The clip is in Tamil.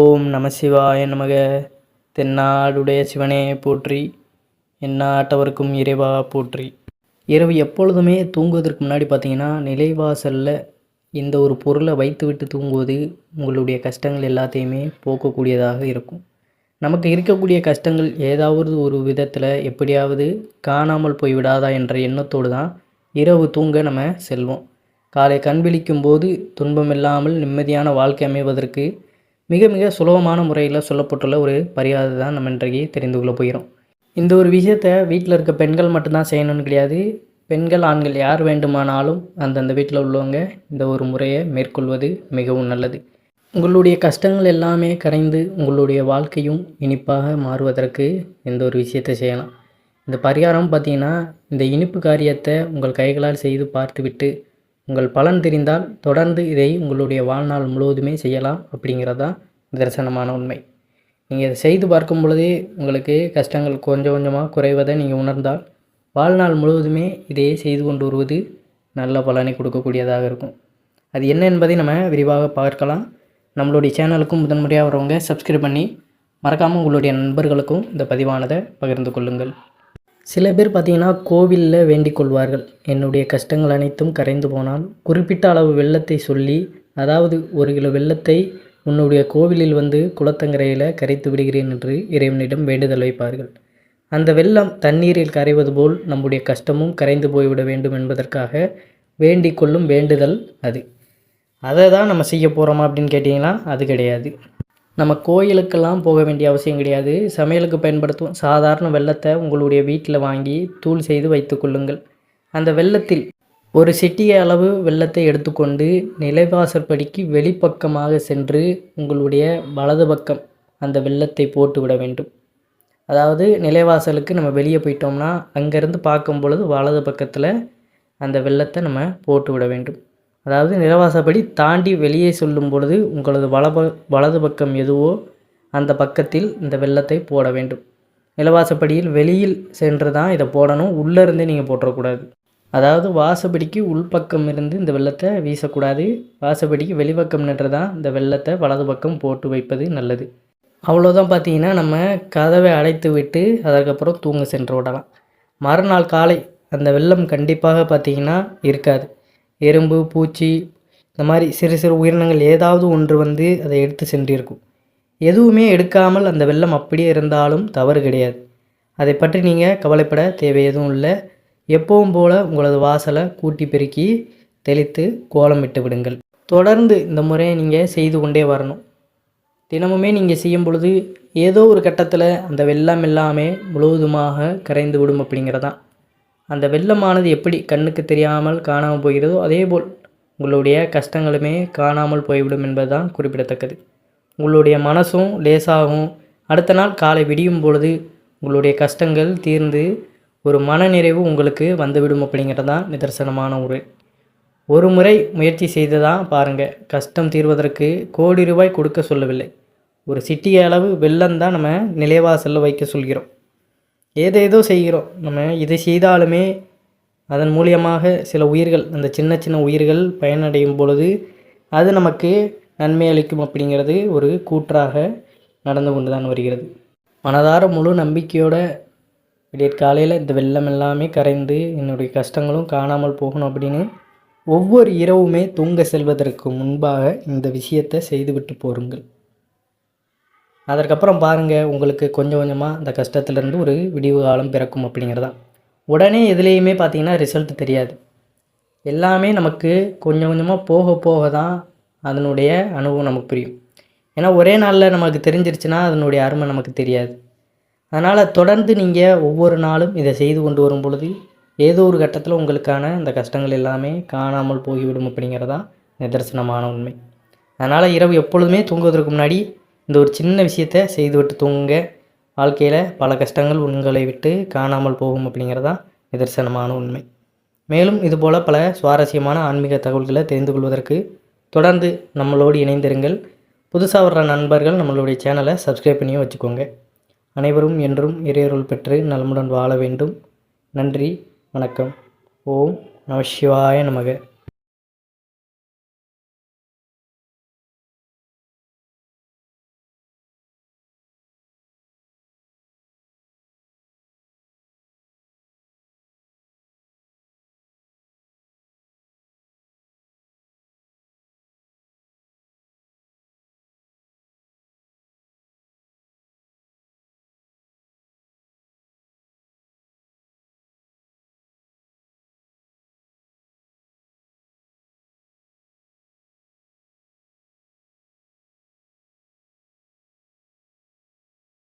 ஓம் நம சிவாய நமக. தென்னாடுடைய சிவனே போற்றி. எந்நாட்டவர்க்கும் இறைவா போற்றி. இரவு எப்பொழுதுமே தூங்குவதற்கு முன்னாடி பார்த்தீங்கன்னா நிலைவாசலில் இந்த ஒரு பொருளை வைத்துவிட்டு தூங்குவது உங்களுடைய கஷ்டங்கள் எல்லாத்தையுமே போக்கக்கூடியதாக இருக்கும். நமக்கு இருக்கக்கூடிய கஷ்டங்கள் ஏதாவது ஒரு விதத்தில் எப்படியாவது காணாமல் போய்விடாதா என்ற எண்ணத்தோடு தான் இரவு தூங்க நம்ம செல்வோம். காலை கண் விழிக்கும் போது துன்பமில்லாமல் நிம்மதியான வாழ்க்கை அமைவதற்கு மிக மிக சுலபமான முறையில் சொல்லப்பட்டுள்ள ஒரு பரிகாரம் தான் நம்ம இன்றைக்கு தெரிந்து கொள்ள போகிறோம். இந்த ஒரு விஷயத்தை வீட்டில் இருக்க பெண்கள் மட்டும்தான் செய்யணும்னு கிடையாது. பெண்கள் ஆண்கள் யார் வேண்டுமானாலும் அந்தந்த வீட்டில் உள்ளவங்க இந்த ஒரு முறையை மேற்கொள்வது மிகவும் நல்லது. உங்களுடைய கஷ்டங்கள் எல்லாமே கரைந்து உங்களுடைய வாழ்க்கையும் இனிப்பாக மாறுவதற்கு இந்த ஒரு விஷயத்தை செய்யலாம். இந்த பரிகாரம் பார்த்தீங்கன்னா இந்த இனிப்பு காரியத்தை உங்கள் கைகளால் செய்து பார்த்துவிட்டு உங்கள் பலன் தெரிந்தால் தொடர்ந்து இதை உங்களுடைய வாழ்நாள் முழுவதுமே செய்யலாம் அப்படிங்கிறது தான் நிதர்சனமான உண்மை. நீங்கள் இதை செய்து பார்க்கும் பொழுதே உங்களுக்கு கஷ்டங்கள் கொஞ்சம் கொஞ்சமாக குறைவதை நீங்கள் உணர்ந்தால் வாழ்நாள் முழுவதுமே இதையே செய்து கொண்டு வருவது நல்ல பலனை கொடுக்கக்கூடியதாக இருக்கும். அது என்ன என்பதை நம்ம விரிவாக பார்க்கலாம். நம்மளுடைய சேனலுக்கும் முதன்முறையாக வரவங்க சப்ஸ்கிரைப் பண்ணி மறக்காமல் உங்களுடைய நண்பர்களுக்கும் இந்த பதிவானதை பகிர்ந்து கொள்ளுங்கள். சில பேர் பார்த்தீங்கன்னா கோவிலில் வேண்டிக் கொள்வார்கள். என்னுடைய கஷ்டங்கள் அனைத்தும் கரைந்து போனால் குறிப்பிட்ட அளவு வெள்ளத்தை சொல்லி அதாவது ஒரு கிலோ வெள்ளத்தை உன்னுடைய கோவிலில் வந்து குளத்தங்கரையில் கரைத்து விடுகிறேன் என்று இறைவனிடம் வேண்டுதல் வைப்பார்கள். அந்த வெள்ளம் தண்ணீரில் கரைவது போல் நம்முடைய கஷ்டமும் கரைந்து போய்விட வேண்டும் என்பதற்காக வேண்டிக் கொள்ளும் வேண்டுதல் அது. அதை தான் நம்ம செய்ய போகிறோமா அப்படின்னு கேட்டிங்கன்னா அது கிடையாது. நம்ம கோயிலுக்கெல்லாம் போக வேண்டிய அவசியம் கிடையாது. சமையலுக்கு பயன்படுத்தும் சாதாரண வெள்ளத்தை உங்களுடைய வீட்டில் வாங்கி தூள் செய்து வைத்துக்கொள்ளுங்கள் அந்த வெள்ளத்தில் ஒரு சிட்டிய அளவு வெள்ளத்தை எடுத்துக்கொண்டு நிலைவாசற்படிக்கு வெளிப்பக்கமாக சென்று உங்களுடைய வலது பக்கம் அந்த வெள்ளத்தை போட்டு விட வேண்டும். அதாவது நிலைவாசலுக்கு நம்ம வெளியே போயிட்டோம்னா அங்கேருந்து பார்க்கும் பொழுது வலது பக்கத்தில் அந்த வெள்ளத்தை நம்ம போட்டு விட வேண்டும். அதாவது நிலவாசப்படி தாண்டி வெளியே சொல்லும் பொழுது உங்களது வலப வலது பக்கம் எதுவோ அந்த பக்கத்தில் இந்த வெள்ளத்தை போட வேண்டும். நிலவாசப்படியில் வெளியில் சென்று தான் இதை போடணும். உள்ளேருந்தே நீங்கள் போட்டுறக்கூடாது அதாவது வாசப்படிக்கு உள்பக்கம் இருந்து இந்த வெள்ளத்தை வீசக்கூடாது. வாசப்படிக்கு வெளிப்பக்கம் நின்று தான் இந்த வெள்ளத்தை வலது பக்கம் போட்டு வைப்பது நல்லது. அவ்வளோதான் பார்த்தீங்கன்னா நம்ம கதவை அடைத்து விட்டு அதற்கப்புறம் தூங்க சென்று விடலாம். மறுநாள் காலை அந்த வெள்ளம் கண்டிப்பாக பார்த்தீங்கன்னா இருக்காது. எறும்பு பூச்சி இந்த மாதிரி சிறு சிறு உயிரினங்கள் ஏதாவது ஒன்று வந்து அதை எடுத்து சென்றிருக்கும். எதுவுமே எடுக்காமல் அந்த வெள்ளம் அப்படியே இருந்தாலும் தவறு கிடையாது. அதை பற்றி நீங்கள் கவலைப்பட தேவை எதுவும் இல்லை. எப்பவும் போல் உங்களது வாசலை கூட்டி பெருக்கி தெளித்து கோலமிட்டு விடுங்கள். தொடர்ந்து இந்த முறையை நீங்கள் செய்து கொண்டே வரணும். தினமுமே நீங்கள் செய்யும் பொழுது ஏதோ ஒரு கட்டத்தில் அந்த வெள்ளம் எல்லாமே முழுவதுமாக கரைந்து விடும் அப்படிங்கிறதான். அந்த வெள்ளமானது எப்படி கண்ணுக்கு தெரியாமல் காணாமல் போகிறதோ அதேபோல் உங்களுடைய கஷ்டங்களுமே காணாமல் போய்விடும் என்பதுதான் குறிப்பிடத்தக்கது. உங்களுடைய மனசும் லேசாகும். அடுத்த நாள் காலை விடியும் பொழுது உங்களுடைய கஷ்டங்கள் தீர்ந்து ஒரு மனநிறைவு உங்களுக்கு வந்துவிடும் அப்படிங்கிறது தான் நிதர்சனமான ஒரு ஒரு முறை முயற்சி செய்து தான் பாருங்கள் கஷ்டம் தீர்வதற்கு கோடி ரூபாய் கொடுக்க சொல்லவில்லை. ஒரு சிட்டிய அளவு வெள்ளம் தான் நம்ம நிலைவாசலில் வைக்க சொல்கிறோம். ஏதேதோ செய்கிறோம். நம்ம இதை செய்தாலுமே அதன் மூலியமாக சில உயிர்கள் அந்த சின்ன சின்ன உயிர்கள் பயனடையும் பொழுது அது நமக்கு நன்மை அளிக்கும் அப்படிங்கிறது ஒரு கூற்றாக நடந்து கொண்டு தான் வருகிறது. மனதார முழு நம்பிக்கையோட விடியற்காலையில் இந்த வெள்ளம் எல்லாமே கரைந்து என்னுடைய கஷ்டங்களும் காணாமல் போகணும் அப்படின்னு ஒவ்வொரு இரவுமே தூங்க செல்வதற்கு முன்பாக இந்த விஷயத்தை செய்துவிட்டு போருங்கள். அதற்கப்புறம் பாருங்கள் உங்களுக்கு கொஞ்சம் கொஞ்சமாக அந்த கஷ்டத்துலேருந்து ஒரு விடிவு காலம் பிறக்கும் அப்படிங்கிறதான். உடனே எதுலேயுமே பார்த்தீங்கன்னா ரிசல்ட் தெரியாது. எல்லாமே நமக்கு கொஞ்சம் கொஞ்சமாக போக போக தான் அதனுடைய அனுபவம் நமக்கு புரியும். ஏன்னா ஒரே நாளில் நமக்கு தெரிஞ்சிருச்சுன்னா அதனுடைய அருமை நமக்கு தெரியாது. அதனால் தொடர்ந்து நீங்கள் ஒவ்வொரு நாளும் இதை செய்து கொண்டு வரும் பொழுது ஏதோ ஒரு கட்டத்தில் உங்களுக்கான அந்த கஷ்டங்கள் எல்லாமே காணாமல் போய்விடும் அப்படிங்கிறதான் நிதர்சனமான உண்மை. அதனால் இரவு எப்பொழுதுமே தூங்குவதற்கு முன்னாடி இந்த ஒரு சின்ன விஷயத்தை செய்துவிட்டு தூங்குங்க வாழ்க்கையில் பல கஷ்டங்கள் உங்களை விட்டு காணாமல் போகும் அப்படிங்கிறதான் நிதர்சனமான உண்மை. மேலும் இதுபோல் பல சுவாரஸ்யமான ஆன்மீக தகவல்களை தெரிந்து கொள்வதற்கு தொடர்ந்து நம்மளோடு இணைந்திருங்கள். புதுசாக வர்ற நண்பர்கள் நம்மளுடைய சேனலை சப்ஸ்கிரைப் பண்ணியும் வச்சுக்கோங்க. அனைவரும் என்றும் இறையருள் பெற்று நலமுடன் வாழ வேண்டும். நன்றி வணக்கம். ஓம் நம சிவாய நமக.